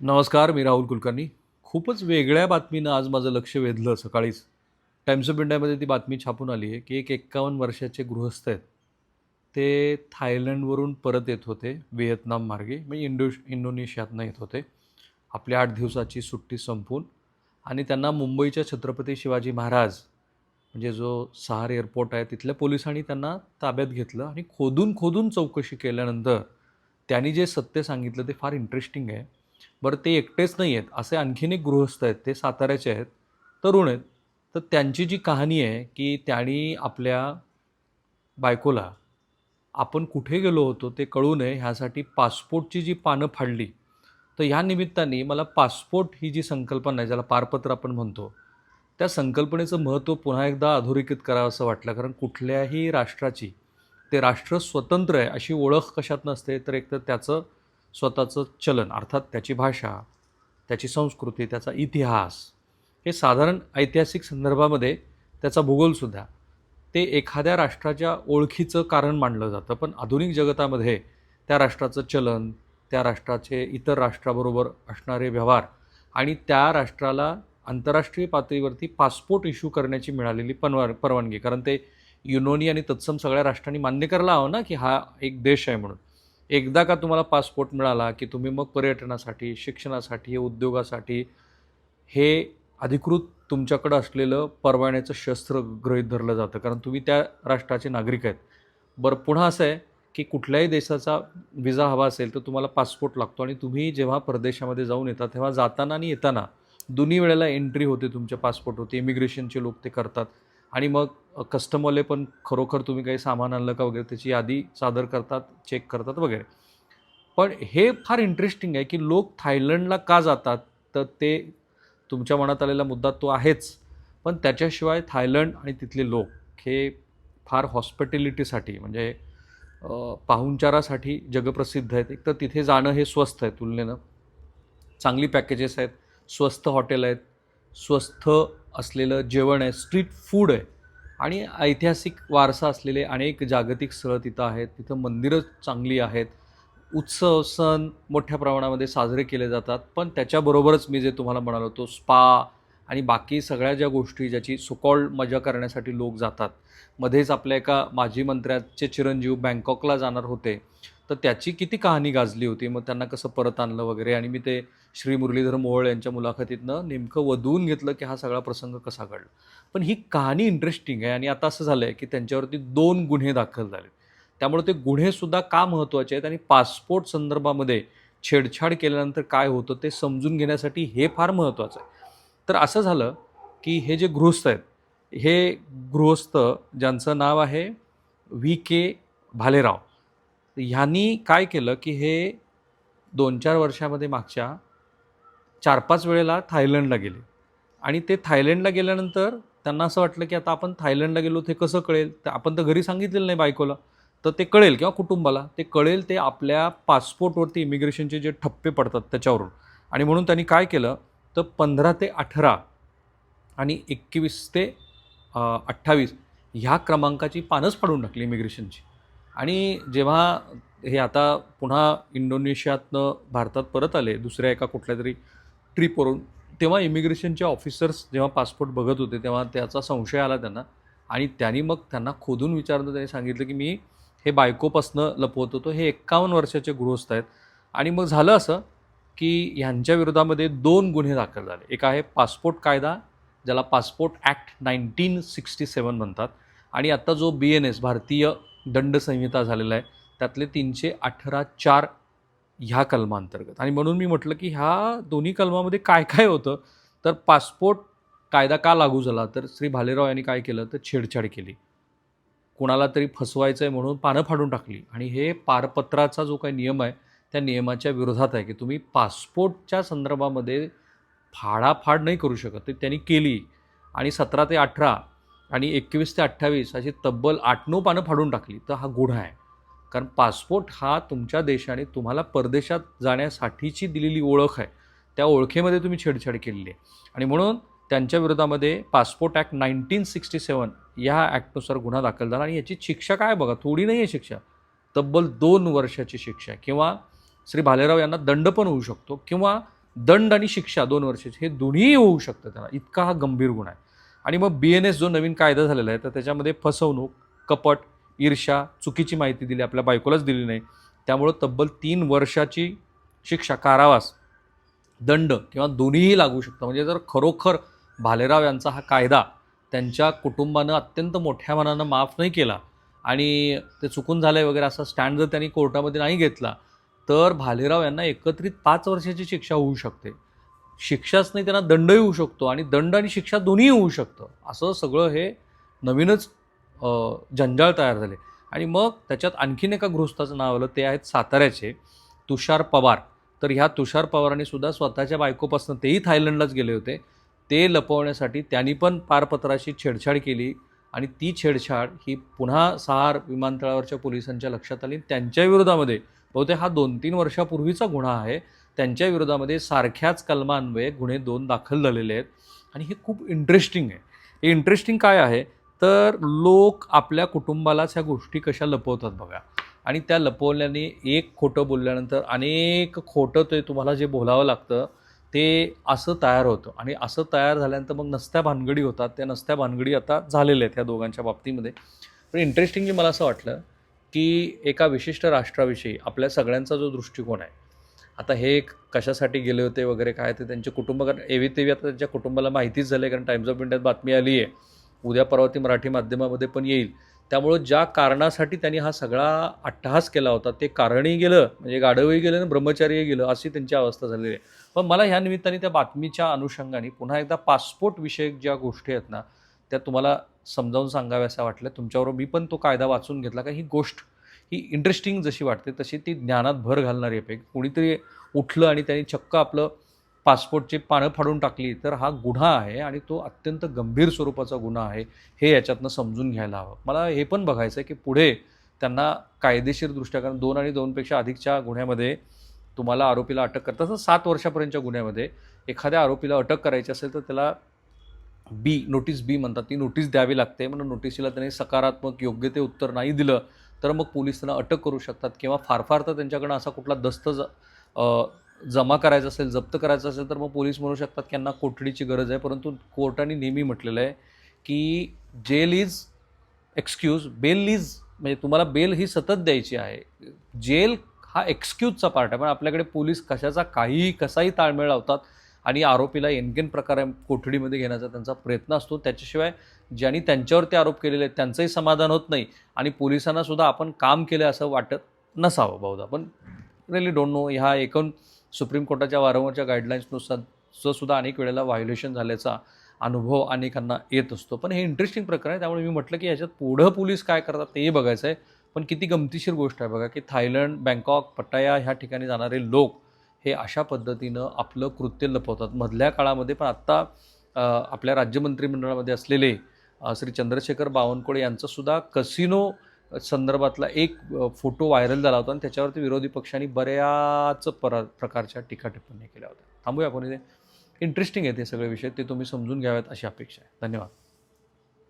नमस्कार मी राहुल कुलकर्णी. खूपच वेगळ्या बातमीनं आज माझं लक्ष वेधलं सकाळीच. टाइम्स ऑफ इंडियामध्ये ती बातमी छापून आली आहे की एक एक्कावन्न वर्षाचे गृहस्थ आहेत. ते थायलंडवरून परत येत होते व्हिएतनाम मार्गे म्हणजे इंडो इंडोनेशियातनं येत होते. आपली आठ दिवसाची सुट्टी संपून आणि त्यांना मुंबईच्या छत्रपती शिवाजी महाराज म्हणजे जो सहार एअरपोर्ट आहे तिथल्या पोलिसांनी त्यांना ताब्यात घेतलं आणि खोदून खोदून चौकशी केल्यानंतर त्यांनी जे सत्य सांगितलं ते फार इंटरेस्टिंग आहे. बरं ते एकटेच नाही आहेत. असे आणखीन एक गृहस्थ आहेत. ते साताऱ्याचे आहेत. तरुण आहेत. तर त्यांची जी कहाणी आहे की त्यांनी आपल्या बायकोला आपण कुठे गेलो होतो ते कळू नये. ह्यासाठी पासपोर्टची जी पानं फाडली तर ह्या निमित्ताने मला पासपोर्ट ही जी संकल्पना आहे ज्याला पारपत्र आपण म्हणतो त्या संकल्पनेचं महत्त्व पुन्हा एकदा अधोरेखित करावं असं वाटलं. कारण कुठल्याही राष्ट्राची ते राष्ट्र स्वतंत्र आहे अशी ओळख कशात नसते तर एकतर त्याचं स्वतःचं चलन अर्थात त्याची भाषा त्याची संस्कृती त्याचा इतिहास हे साधारण ऐतिहासिक संदर्भामध्ये त्याचा भूगोलसुद्धा ते एखाद्या राष्ट्राच्या ओळखीचं कारण मानलं जातं. पण आधुनिक जगतामध्ये त्या राष्ट्राचं चलन त्या राष्ट्राचे इतर राष्ट्राबरोबर असणारे व्यवहार आणि त्या राष्ट्राला आंतरराष्ट्रीय पातळीवरती पासपोर्ट इश्यू करण्याची मिळालेली पनवा परवानगी कारण ते युनोनी आणि तत्सम सगळ्या राष्ट्रांनी मान्य करायला हवं ना की हा एक देश आहे म्हणून. एकदा का तुम्हाला पासपोर्ट मिळाला की तुम्ही मग पर्यटनासाठी शिक्षणासाठी उद्योगासाठी हे अधिकृत तुमच्याकडं असलेलं परवान्याचं शस्त्र गृहीत धरलं जातं. कारण तुम्ही त्या राष्ट्राचे नागरिक आहेत. बरं पुन्हा असं आहे की कुठल्याही देशाचा विजा हवा असेल तर तुम्हाला पासपोर्ट लागतो आणि तुम्ही जेव्हा परदेशामध्ये जाऊन येता तेव्हा जाताना आणि येताना दोन्ही वेळेला एंट्री होते तुमच्या पासपोर्ट होते इमिग्रेशनचे लोक ते करतात. आणि मग कस्टमरले पण खरोखर तुम्ही काही सामान आणलं का वगैरे त्याची यादी सादर करतात चेक करतात वगैरे. पण हे फार इंटरेस्टिंग आहे की लोक थायलंडला का जातात तर ते तुमच्या मनात आलेला मुद्दा तो आहेच. पण त्याच्याशिवाय थायलंड आणि तिथले लोक हे फार हॉस्पिटॅलिटीसाठी म्हणजे पाहुणचारासाठी जगप्रसिद्ध आहेत. एक तर तिथे जाणं हे स्वस्त आहे तुलनेनं. चांगली पॅकेजेस आहेत स्वस्त हॉटेल आहेत स्वस्त असलेलं जेवण आहे स्ट्रीट फूड आहे. आणि ऐतिहासिक वारसा असलेले अनेक जागतिक स्थळं तिथं आहेत. तिथं मंदिरं चांगली आहेत. उत्सव सण मोठ्या प्रमाणामध्ये साजरे केले जातात. पण त्याच्याबरोबरच मी जे तुम्हाला म्हणालो तो स्पा आणि बाकी सगळ्या ज्या गोष्टी ज्याची सुकॉल्ड मजा करण्यासाठी लोक जातात. मध्येच आपल्या एका माजी मंत्र्याचे चिरंजीव बँकॉकला जाणार होते. तर त्याची किती कहाणी गाजली होती? मग त्यांना कसं परत आणलं वगैरे? आणि मी ते श्री मुरलीधर मोहोळ यांच्या मुलाखतीतनं नेमकं वधवून घेतलं की हा सगळा प्रसंग कसा घडला? पण ही कहाणी इंटरेस्टिंग आहे आणि आता असं झालं आहे की त्यांच्यावरती दोन गुन्हे दाखल झाले त्यामुळे ते गुन्हेसुद्धा का महत्त्वाचे आहेत आणि पासपोर्ट संदर्भामध्ये छेडछाड केल्यानंतर काय होतं ते समजून घेण्यासाठी हे फार महत्त्वाचं आहे. तर असं झालं की हे जे गृहस्थ आहेत हे गृहस्थ ज्यांचं नाव आहे व्ही के भालेराव. ह्यांनी काय केलं की हे दोन चार वर्षामध्ये मागच्या चार पाच वेळेला थायलंडला गेले. आणि ते थायलंडला गेल्यानंतर त्यांना असं वाटलं की आता आपण थायलंडला गेलो ते कसं कळेल? तर आपण तर घरी सांगितलेलं नाही बायकोला. तर ते कळेल किंवा कुटुंबाला ते कळेल ते आपल्या पासपोर्टवरती इमिग्रेशनचे जे ठप्पे पडतात त्याच्यावरून. आणि म्हणून त्यांनी काय केलं? तर पंधरा ते अठरा आणि एकवीस ते अठ्ठावीस ह्या क्रमांकाची पानंच पाडून टाकली इमिग्रेशनची. आणि जेव्हा हे आता पुन्हा इंडोनेशियातनं भारतात परत आले दुसऱ्या एका कुठल्या तरी ट्रिपवरून तेव्हा इमिग्रेशनचे ऑफिसर्स जेव्हा पासपोर्ट बघत होते तेव्हा त्याचा संशय आला त्यांना. आणि त्यांनी मग त्यांना खोदून विचारलं त्यांनी सांगितलं की मी हे बायकोपासनं लपवत होतो हे एक्कावन्न वर्षाचे गृहस्थ आहेत. आणि मग झालं असं की ह्यांच्या विरोधामध्ये दोन गुन्हे दाखल झाले. एक आहे पासपोर्ट कायदा ज्याला passport act nineteen sixty seven म्हणतात. आणि आत्ता जो बी एन एस भारतीय दंड संहिता झालेला आहे. त्यातले तीनशे अठरा चार ह्या कलमांतर्गत. आणि म्हणून मी म्हटलं की ह्या दोन्ही कलमामध्ये काय काय होतं? तर पासपोर्ट कायदा का लागू झाला? तर श्री भालेराव यांनी काय केलं? तर छेडछाड केली. कोणाला तरी फसवायचं आहे म्हणून पानं फाडून टाकली. आणि हे पारपत्राचा जो काही नियम आहे त्या नियमाच्या विरोधात आहे की तुम्ही पासपोर्टच्या संदर्भामध्ये फाडाफाड नाही करू शकत. ते त्यांनी केली. आणि सतरा ते अठरा आणि एकवीस ते अठ्ठावीस अशी तब्बल आठ नऊ पानं फाडून टाकली तर हा गुन्हा आहे. कारण पासपोर्ट हा तुमच्या देशाने तुम्हाला परदेशात जाण्यासाठीची दिलेली ओळख आहे. त्या ओळखेमध्ये तुम्ही छेडछाड केलेली आहे. आणि म्हणून त्यांच्या विरोधामध्ये passport act nineteen sixty seven या ॲक्टनुसार गुन्हा दाखल झाला. आणि याची शिक्षा काय बघा थोडी नाही आहे शिक्षा. तब्बल दोन वर्षाची शिक्षा आहे. किंवा श्री भालेराव यांना दंड पण होऊ शकतो किंवा दंड आणि शिक्षा दोन वर्षाची हे दोन्हीही होऊ शकतं त्याला. इतका हा गंभीर गुन्हा आहे. आणि मग बी एन एस जो नवीन कायदा झालेला आहे तर त्याच्यामध्ये फसवणूक कपट ईर्षा चुकीची माहिती दिली आपल्या बायकोलाच दिली नाही. त्यामुळं तब्बल तीन वर्षाची शिक्षा कारावास दंड किंवा दोन्हीही लागू शकतं. म्हणजे जर खरोखर भालेराव यांचा हा कायदा त्यांच्या कुटुंबानं अत्यंत मोठ्या मनानं माफ नाही केला आणि ते चुकून झालं आहे वगैरे असा स्टँड जर त्यांनी कोर्टामध्ये नाही घेतला तर भालेराव यांना एकत्रित पाच वर्षाची शिक्षा होऊ शकते. शिक्षाच नाही त्यांना दंडही होऊ शकतो आणि दंड आणि शिक्षा दोन्ही होऊ शकतं. असं सगळं हे नवीनच जंजाळ तयार झाले. आणि मग त्याच्यात आणखीन एका गृहस्थाचं नाव आलं ते आहेत साताऱ्याचे तुषार पवार. तर ह्या तुषार पवारांनी सुद्धा स्वतःच्या बायकोपासून तेही थायलंडलाच गेले होते. ते लपवण्यासाठी त्यांनी पण पारपत्राशी छेडछाड केली आणि ती छेडछाड ही पुन्हा सहार विमानतळावरच्या पोलिसांच्या लक्षात आली. त्यांच्या विरोधामध्ये बहुतेक हा दोन तीन वर्षापूर्वीचा गुन्हा आहे. त्यांच्या विरोधामध्ये सारख्याच कलमान्वये गुन्हे दोन दाखल झालेले आहेत. आणि हे खूप इंटरेस्टिंग आहे. हे इंटरेस्टिंग काय आहे? तर लोक आपल्या कुटुंबालाच ह्या गोष्टी कशा लपवतात बघा. आणि त्या लपवल्याने एक खोटं बोलल्यानंतर अनेक खोटं ते तुम्हाला जे बोलावं लागतं ते असं तयार होतं. आणि असं तयार झाल्यानंतर मग नसत्या भानगडी होतात. त्या नसत्या भानगडी आता झालेल्या आहेत ह्या दोघांच्या बाबतीमध्ये. पण इंटरेस्टिंगली मला असं वाटलं की एका विशिष्ट राष्ट्राविषयी आपल्या सगळ्यांचा जो दृष्टिकोन आहे आता हे कशासाठी गेले होते वगैरे काय ते त्यांचे कुटुंब कारण एवी तेवी आता त्यांच्या कुटुंबाला माहितीच झालं आहे कारण टाइम्स ऑफ इंडियात बातमी आली आहे. उद्या परवा ती मराठी माध्यमामध्ये पण येईल. त्यामुळं ज्या कारणासाठी त्यांनी हा सगळा अट्टहास केला होता ते कारणही गेलं म्हणजे गाढवही गेलं आणि ब्रह्मचारीही गेलं अशी त्यांची अवस्था झालेली आहे. पण मला ह्या निमित्ताने त्या बातमीच्या अनुषंगाने पुन्हा एकदा पासपोर्ट विषयक ज्या गोष्टी आहेत ना त्या तुम्हाला समजावून सांगाव्यासा वाटलं तुमच्याबरोबर मी पण तो कायदा वाचून घेतला का ही गोष्ट ही इंटरेस्टिंग जशी वाटते तशी ती ज्ञानात भर घालणारी आहे कोणीतरी उठलं आणि त्यांनी चक्क आपलं पासपोर्टची पानं फाडून टाकली तर हा गुन्हा आहे आणि तो अत्यंत गंभीर स्वरूपाचा गुन्हा आहे हे याच्यातनं समजून घ्यायला हवं. मला हे पण बघायचं आहे की पुढे त्यांना कायदेशीरदृष्ट्या कारण दोन आणि दोनपेक्षा अधिकच्या गुन्ह्यामध्ये तुम्हाला आरोपीला अटक करतात तसं सात वर्षापर्यंतच्या गुन्ह्यामध्ये एखाद्या आरोपीला अटक करायची असेल तर त्याला बी नोटीस बी म्हणतात. ती नोटीस द्यावी लागते म्हणून नोटीसीला त्याने सकारात्मक योग्य ते उत्तर नाही दिलं तर मग पोलीस त्यांना अटक करू शकतात किंवा फार फार तर त्यांच्याकडनं असा कुठला दस्त ज जमा करायचा असेल जप्त करायचं असेल तर मग पोलीस म्हणू शकतात की यांना कोठडीची गरज आहे. परंतु कोर्टाने नेहमी म्हटलेलं आहे की jail is excuse bail is म्हणजे तुम्हाला बेल ही सतत द्यायची आहे. जेल हा एक्सक्यूजचा पार्ट आहे. पण आपल्याकडे पोलीस कशाचा काहीही कसाही ताळमेळ लावतात आणि आरोपीला एनगेन प्रकारे कोठडीमध्ये घेण्याचा त्यांचा प्रयत्न असतो. त्याच्याशिवाय ज्यांनी त्यांच्यावरती आरोप केलेले आहेत त्यांचंही समाधान होत नाही आणि पोलिसांना सुद्धा आपण काम केलं असं वाटत नसावं बहुधा. पण रिअली डोंट नो ह्या एकूण सुप्रीम कोर्टाच्या वारंवारच्या गाईडलाईन्सनुसार सुद्धा अनेक वेळेला व्हायोलेशन झाल्याचा अनुभव अनेकांना येत असतो. पण हे इंटरेस्टिंग प्रकार आहे. त्यामुळे मी म्हटलं की ह्याच्यात पुढं पोलीस काय करतात तेही बघायचं आहे. पण किती गमतीशीर गोष्ट आहे बघा की थायलंड बँकॉक पटाया ह्या ठिकाणी जाणारे लोक हे अशा पद्धतीनं आपलं कृत्य लपवतात. मधल्या काळामध्ये पण आत्ता आपल्या राज्यमंत्रिमंडळामध्ये असलेले श्री चंद्रशेखर बावनकुळे यांचासुद्धा कसिनो संदर्भातला एक फोटो व्हायरल झाला होता आणि त्याच्यावरती विरोधी पक्षांनी बऱ्याच पर प्रकारच्या टीका टिप्पणी केल्या होत्या. थांबूया आपण इथे. इंटरेस्टिंग आहे ते सगळे विषय. ते तुम्ही समजून घ्याव्यात अशी अपेक्षा आहे. धन्यवाद.